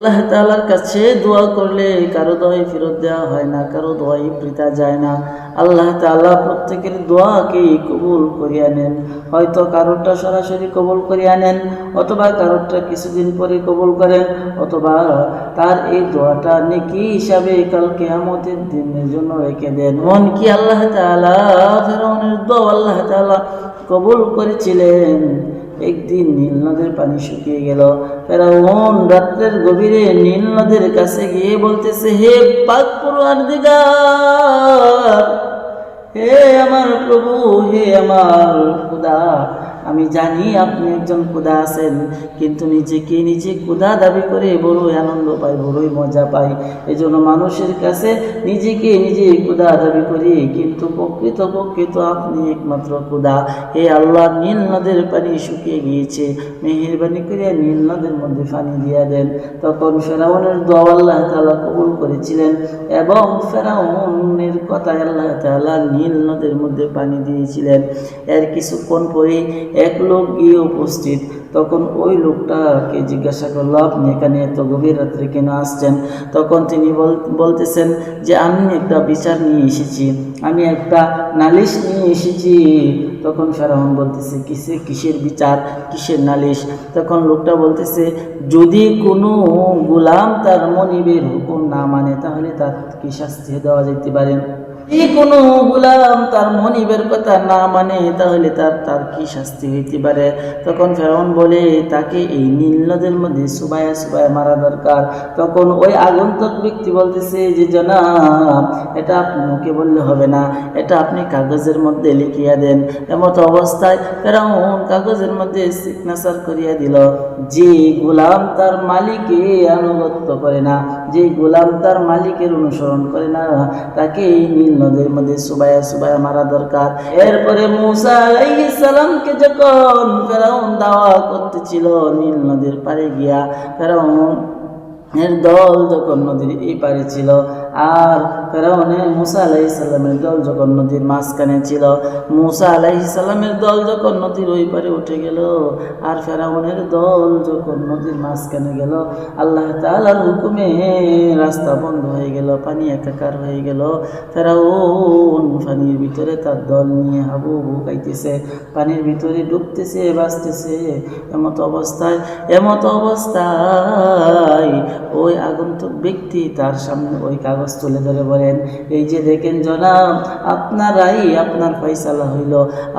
আল্লাহ তাআলার কাছে দোয়া করলে কারও দোয়াই ফেরত দেওয়া হয় না, কারও দোয়াই বৃথা যায় না। আল্লাহ তাআলা প্রত্যেকের দোয়াকেই কবুল করিয়া নেন হয়তো কারোরটা সরাসরি কবুল করিয়া নেন অথবা কারোরটা কিছুদিন পরে কবুল করেন, অথবা তার এই দোয়াটা নেকি হিসাবে কাল কেয়ামতের দিনের জন্য রেখে দেন। মন কি আল্লাহ তাআলা ফেরাউনের দোয়া আল্লাহ তাআলা কবুল করেছিলেন। একদিন নীল নদের পানি শুকিয়ে গেল। ফেরাউন রাত্রের গভীরে নীল নদের কাছে গিয়ে বলতেছে, হে পাক পুরান দিগার হে আমার প্রভু, হে আমার খুদা আমি জানি আপনি একজন খুদা আছেন, কিন্তু নিজেকে নিজে খুদা দাবি করে বড়ই আনন্দ পাই, বড়ই মজা পাই। এজন্য মানুষের কাছে নিজেকে নিজে খুদা দাবি করি, কিন্তু প্রকৃত প্রকৃত আপনি একমাত্র খুদা হে আল্লাহ, নীল নদের পানি শুকিয়ে গিয়েছে। মেহেরবানি করিয়া নীল নদের মধ্যে পানি দিয়া দেন। তখন ফেরাউনের দোয়া আল্লাহ তাআলা কবুল করেছিলেন এবং ফেরাউনের কথায় আল্লাহ তাআলা নীল নদের মধ্যে পানি দিয়েছিলেন। এর কিছুক্ষণ পরেই এক লোক গিয়ে উপস্থিত। তখন ওই লোকটাকে জিজ্ঞাসা করল, আপনি এখানে এত গভীর রাত্রে কেন আসছেন? তখন তিনি বল- বলতেছেন যে, আমি একটা বিচার নিয়ে এসেছি। আমি একটা নালিশ নিয়ে এসেছি। তখন ফেরাউন বলতেছে, কিসে, কিসের বিচার? কিসের নালিশ? তখন লোকটা বলতেছে, যদি কোনো গোলাম তার মনিবের হুকুম না মানে তাহলে তার কি শাস্তি দেওয়া যেতে পারে? যদি কোনো গোলাম তার মনিবের কথা না মানে তাহলে তার তার কি শাস্তি হইতে পারে? তখন ফেরাউন বলে, তাকে এই মধ্যে সুবায়া মারা দরকার। তখন ওই আগন্তুক ব্যক্তি বলতেছে যে এটা বললে হবে না। এটা আপনি কাগজের মধ্যে লিখিয়া দেন। এমত অবস্থায় ফেরাউন কাগজের মধ্যে সিগনেচার করিয়া দিল। যে গোলাম তার মালিকে আনুগত্য করে না, যে গোলাম তার মালিকের অনুসরণ করে না, তাকে এই নদের মধ্যে সুবাইয়া সুবায়া মারা দরকার। এরপরে মুসা আলাইহিস যখন ফেরাউন দাওয়া করতেছিল, নীল নদীর পাড়ে গিয়া ফেরাউন এর দল যখন নদীর এই পারে ছিল আর ফেরাউনের মুসা আলাইহিস সালামের দল যখন নদীর মাঝখানে ছিল, মুসা আলাইহিস সালামের দল যখন নদীর ওই পারে উঠে গেল, আর ফেরাউনের দল যখন নদীর মাঝখানে গেল, আল্লাহ তাআলার হুকুমে রাস্তা বন্ধ হয়ে গেল, পানি একাকার হয়ে গেল। ফেরাউন পানির ভিতরে তার দল নিয়ে হাবু হাবু খাইতেছে, পানির ভিতরে ডুবতেছে বাঁচতেছে এমত অবস্থায় এমত অবস্থায় ব্যক্তি তার সামনে ওই কাগজ তুলে ধরে বলেন, এই যে দেখেন জনাব আপনারাই আপনার ফয়সালা হইল।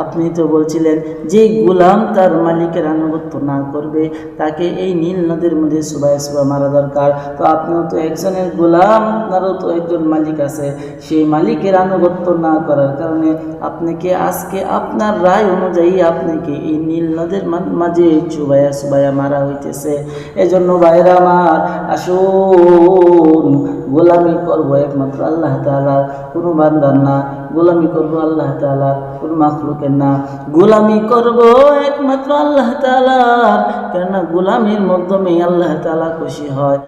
আপনি তো বলছিলেন যে গুলাম তার মালিকের আনুগত্য না করবে, তাকে এই নীল নদীর মধ্যে সুবাই সুবা মারা দরকার। তো আপনিও তো একজনের গোলাম, আপনারও তো একজন মালিক আছে। সেই মালিকের আনুগত্য না করার কারণে আপনাকে আজকে আপনার রায় অনুযায়ী আপনাকে এই নীল নদের মাঝে চুবাইয়া সুবাইয়া মারা হইতেছে। এজন্য ভাইরা আমার, আসুন। গোলামি করব একমাত্র আল্লাহ তাআলা, কোনো বান্দার না। গোলামি করব আল্লাহ তাআলা, কোনো মাখলুকের না। গোলামি করব একমাত্র আল্লাহ তাআলার কেননা গোলামির মাধ্যমেই আল্লাহ তালা খুশি হয়।